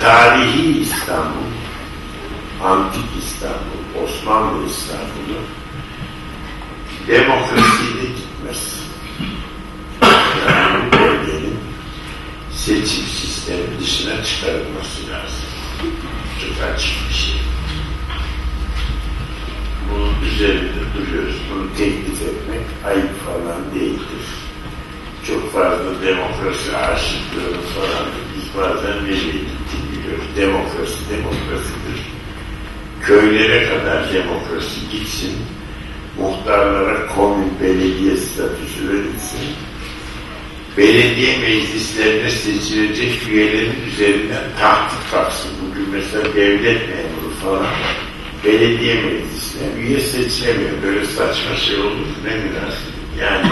tarihi İstanbul, antik İstanbul, Osmanlı İstanbul'u demokrasiyle gitmez. Yani bölgenin seçim sistemi dışına çıkarılması lazım. Çok açık bir şey. Bunun üzerinde duruyoruz. Bunu teklif etmek ayıp falan değildir. Çok fazla demokrasi aşıklığını falan biz bazen biliyoruz. Demokrasi demokrasidir. Köylere kadar demokrasi gitsin. Muhtarlara komün belediye statüsü verilsin. Belediye meclislerine seçilecek üyelerin üzerinden tahkik kalksın. Bugün mesela devlet memuru falan belediye meclisine üye seçilemiyor. Böyle saçma şey olur ne münasebet. Yani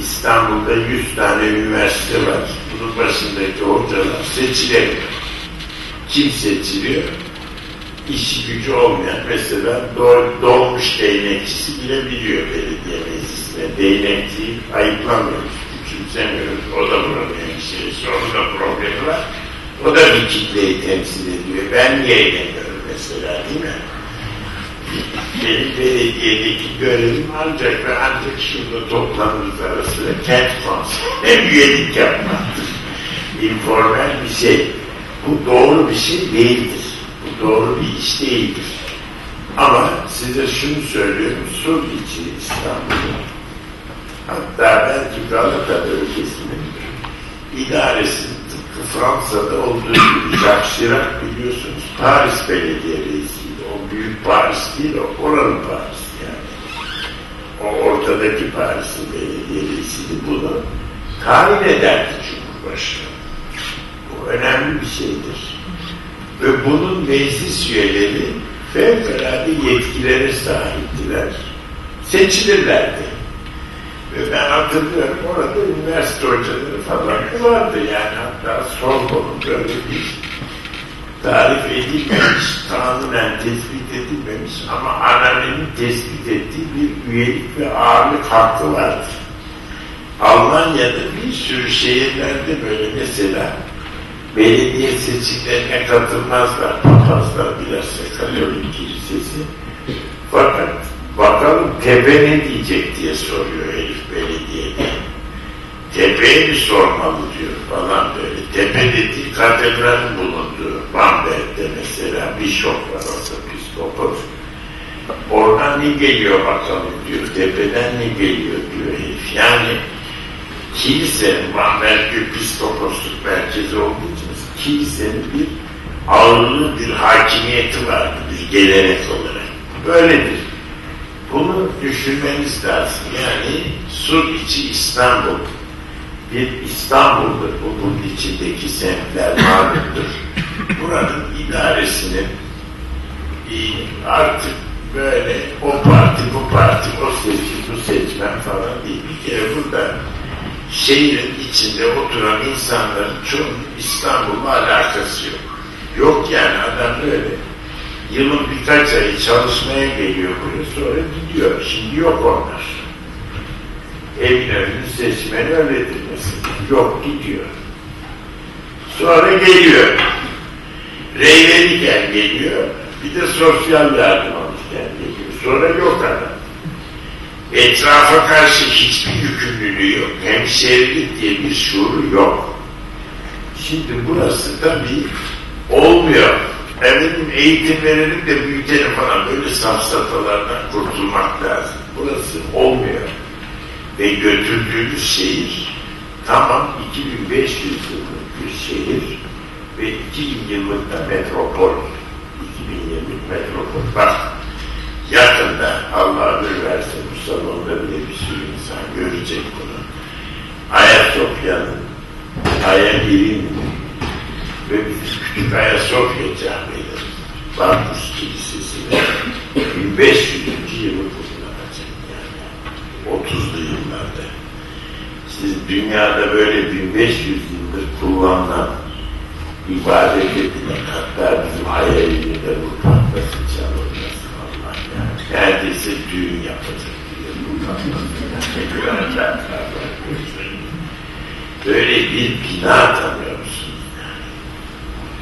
İstanbul'da 100 tane üniversite var. Bunun başındaki hocalar seçilemiyor. Kim seçiliyor? İşi gücü olmayan mesela doğmuş değnekçisi girebiliyor belediye meclisine. Değnekçiyi ayıplamıyoruz, küçümsemiyoruz. O da buranın hemşiresi, onun problemi var. O da bir kitleyi temsil ediyor. Ben niye eğleniyorum mesela değil mi? benim belediyedeki görevim ancak ve ancak şurada toplanırız arasında kent konseyine üyelik yapmaktır. İnformal bir şey. Bu doğru bir şey değildir. Bu doğru bir iş değildir. Ama size şunu söylüyorum, sur içi İstanbul'da hatta belki Galata bölgesinin idaresinin tıpkı Fransa'da olduğu gibi Jacques Chirac biliyorsunuz Paris Belediye Reisi o büyük Paris değil, o oranın Paris yani. O ortadaki Paris'in belediyesiydi. Bunu tayin ederdi Cumhurbaşkanı. Önemli bir şeydir. Ve bunun meclis üyeleri fevkalade yetkilere sahiptiler. Seçilirlerdi. Ve ben hatırlıyorum orada üniversite hocaları falan vardı yani hatta Sorbon'un böyle bir tarif edilmemiş, kanunen tespit edilmemiş ama annenin tespit ettiği bir üyelik ve ağırlık hakkı vardır. Almanya'da bir sürü şehirlerde böyle mesela belediye seçimlerine katılmazlar. Papazlar bilhassa Katolik Kilisesi. Fakat bakalım tepe ne diyecek diye soruyor herif belediyede. Tepeye mi sormalı diyor falan böyle. Tepe dediği katedralin bulunduğu Bamberg'de mesela bir şok var orada psikopos. Oradan ne geliyor bakalım diyor. Tepeden ne geliyor diyor herif. Yani kilisenin Bamberg Piskoposluk merkezi olduğu kilisenin bir ağırlığı, bir hakimiyeti vardı bir gelenek olarak. Böyledir. Bunu düşünmeniz lazım. Yani sur içi İstanbul bir İstanbul'dur. Bunun içindeki semtler malumdur. Buranın idaresinin artık böyle o parti bu parti o seçim bu seçmen falan değil. Bir kere burada şehrin içinde oturan insanların çoğu İstanbul'la alakası yok. Yok yani adam böyle yılın birkaç ayı çalışmaya geliyor buraya sonra gidiyor. Şimdi yok onlar. Eminönü'nün seçmeni öyledir mesela. Yok gidiyor. Sonra geliyor. Reyveliken geliyor. Bir de sosyal yardım alırken geliyor. Sonra yok adam. Etrafa karşı hiçbir yükümlülüğü yok. Hemşehrilik diye bir şuuru yok. Şimdi burası tabii olmuyor. Efendim eğitim verelim de büyütelim falan böyle safsatalardan kurtulmak lazım. Burası olmuyor ve götürdüğümüz şehir tamam 2500 yıllık bir şehir ve 2000 yıllık da metropol 2000 yıllık metropol bak yakında Allah ömür versin salonda bile bir sürü insan görecek bunu Ayasofya'nın Ayagirin ve küçük Ayasofya camileri Barbus Kilisesi'ne 1500. yılı 30'lu yıllarda. Siz dünyada böyle 1500 yıldır kullanılan ibadet edilen hatta bizim hayalinde bu patlasın çalınmasın Allah yani. Neredeyse düğün yapacak. Böyle bir bina tanıyor musunuz? Yani?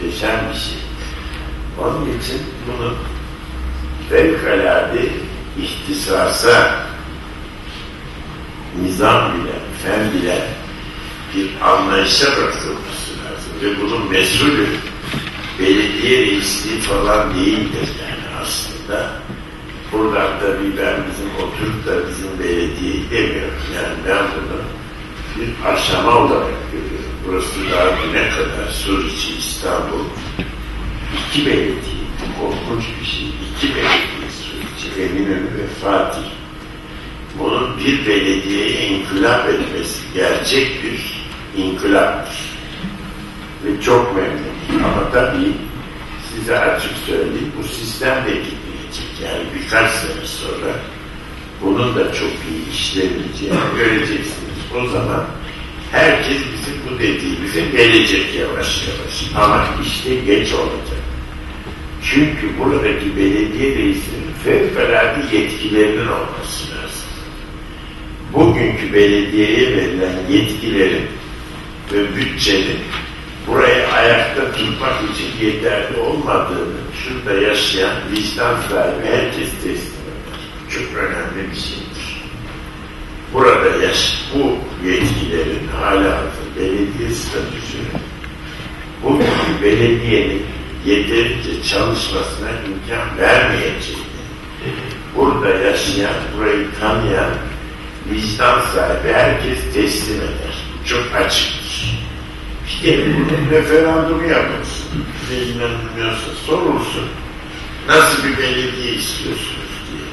muhteşem bir şey. Onun için bunu fevkalade ihtisasa nizam bile, fen bile bir anlayışa bırakılması lazım. Ve bunun mesulü belediye reisliği falan değildir yani aslında. Buradan ben bizim oturup da bizim belediyeyi demiyorum. Yani ben bunu bir aşama olarak görüyorum. Burası daha güne kadar Suriçi, İstanbul iki belediye. Korkunç bir şey. İki belediye Suriçi, Eminönü ve Fatih. Bunun bir belediyeye inkılap etmesi gerçek bir inkılaptır. Ve çok memnunum. Ama tabii size açık söyleyeyim bu sistem de gitmeyecek. Yani birkaç sene sonra bunun da çok iyi işlemeyeceğini göreceksiniz. O zaman herkes bizim bu dediğimize gelecek yavaş yavaş. Ama işte geç olacak. Çünkü buradaki belediye reisinin fevkalade yetkilerinin olması lazım. Bugünkü belediyeye verilen yetkilerin ve bütçenin burayı ayakta tutmak için yeterli olmadığını şurada yaşayan vicdan sahibi herkes teslim. Çok önemli bir şeydir. Burada yaş, bu yetkilerin hala belediye statüsünü bugünkü belediyenin yeterince çalışmasına imkan vermeyecek. Burada yaşayan, burayı tanıyan vicdan sahibi herkes teslim eder. Çok açıktır. İşte bunun referandumu yapılsın. İnanılmıyorsa sorulsun. Nasıl bir belediye istiyorsunuz diye.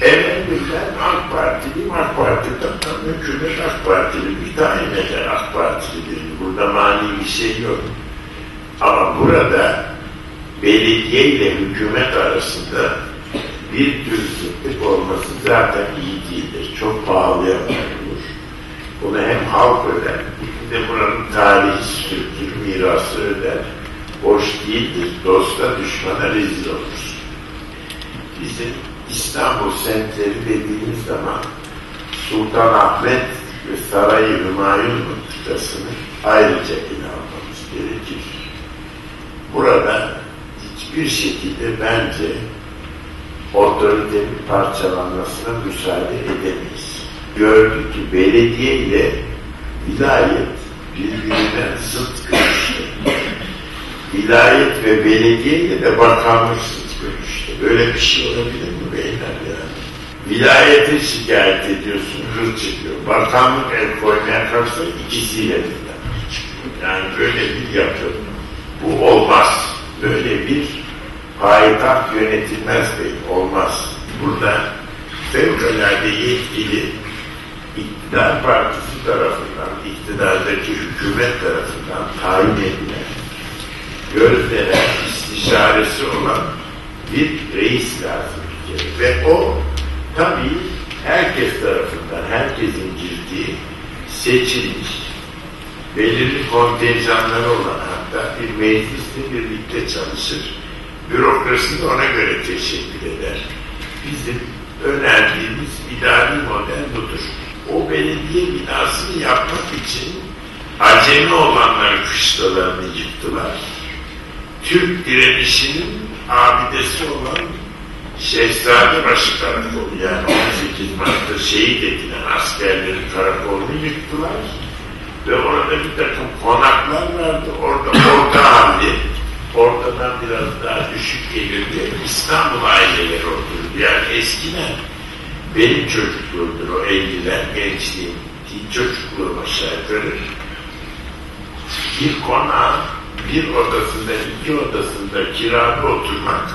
Evet ben AK Partiliyim, AK Parti'den tam hükümet AK Partili bir tayin eder AK Partilidir. Burada mani bir şey yok. Ama burada belediye ile hükümet arasında bir zıtlık olması zaten iyi değildir. Çok pahalıya olur. Bunu hem halk öder, hem de buranın tarihi kültür mirası öder. Boş değildir. Dosta düşmana rezil olur. Bizim İstanbul semtleri dediğimiz zaman Sultan Ahmet ve Sarayı Hümayun mıntıkasını ayrıca ele almamız gerekir. Burada hiçbir şekilde bence otoritenin parçalanmasına müsaade edemeyiz. Gördük ki belediye ile vilayet birbirinden zıt görüşte. Vilayet ve belediye ile de bakanlık zıt görüşte. Böyle bir şey olabilir mi beyler ya? Vilayete şikayet ediyorsun, hır çıkıyor. Bakanlık el koymaya kalksa ikisiyle çıkıyor. Yani böyle bir yapı. Bu olmaz. Böyle bir payitaht yönetilmez bey. Olmaz. Burada fevkalade yetkili iktidar partisi tarafından, iktidardaki hükümet tarafından tayin edilen, gözlenen, istişaresi olan bir reis lazım bir kere. Ve o tabii herkes tarafından, herkesin girdiği seçilmiş, belirli kontenjanları olan hatta bir meclisle birlikte çalışır. Bürokrasi de ona göre teşekkür eder. Bizim önerdiğimiz idari model budur. O belediye binasını yapmak için acemi olanların kışlalarını yıktılar. Türk direnişinin abidesi olan Şehzadebaşı karakolu yani 18 Mart'ta şehit edilen askerlerin karakolunu yıktılar. Ve orada bir takım konaklar vardı. Orada orta halde ortadan biraz daha düşük gelirdi. İstanbul aileleri oturdu. Yani eskiden benim çocukluğumdur o 50'ler gençliğim. Çocukluğum aşağı yukarı. Bir konağa bir odasında iki odasında kirada oturmak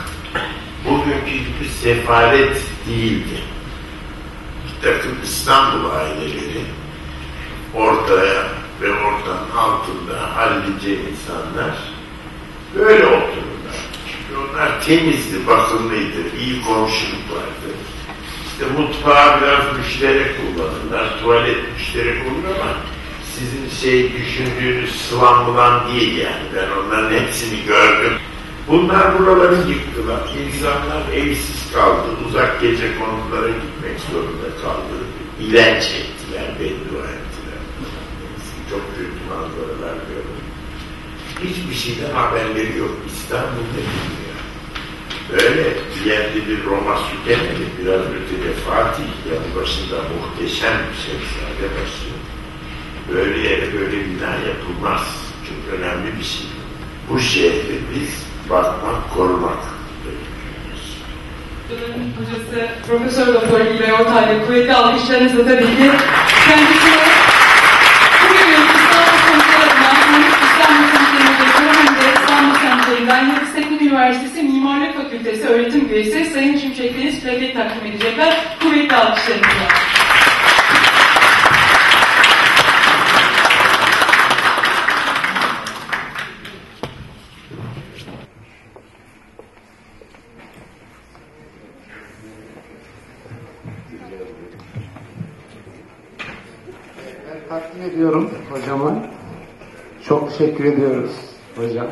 bugünkü gibi sefalet değildi. Bir takım İstanbul aileleri ortaya ve ortanın altında hallice insanlar böyle otururlar. Çünkü onlar temizdi, bakımlıydı, iyi komşuluk vardı. İşte mutfağı biraz müşterek kullanırlar, tuvalet müşterek olur ama sizin şey düşündüğünüz sıvan bulan değil yani. Ben onların hepsini gördüm. Bunlar buraları yıktılar. İnsanlar evsiz kaldı. Uzak gece konutlara gitmek zorunda kaldı. İlenç ettiler, beddua ettiler. Çok kötü manzaralar gördüm. Hiçbir şeyden haberleri yok. İstanbul'da Böyle yerli bir Roma sükeneli biraz ötede Fatih yanı başında muhteşem bir şehzade başı. Böyle yere böyle bina yapılmaz. Çok önemli bir şey. Bu şehri biz bakmak, korumak hocası Profesör Doktor İlbey Ortaylı kuvvetli alkışlarınızla tabii ki kendisine takdim edecekler. Kuvvetli alkışlarınızla. Ben takdim ediyorum hocama. Çok teşekkür ediyoruz hocam.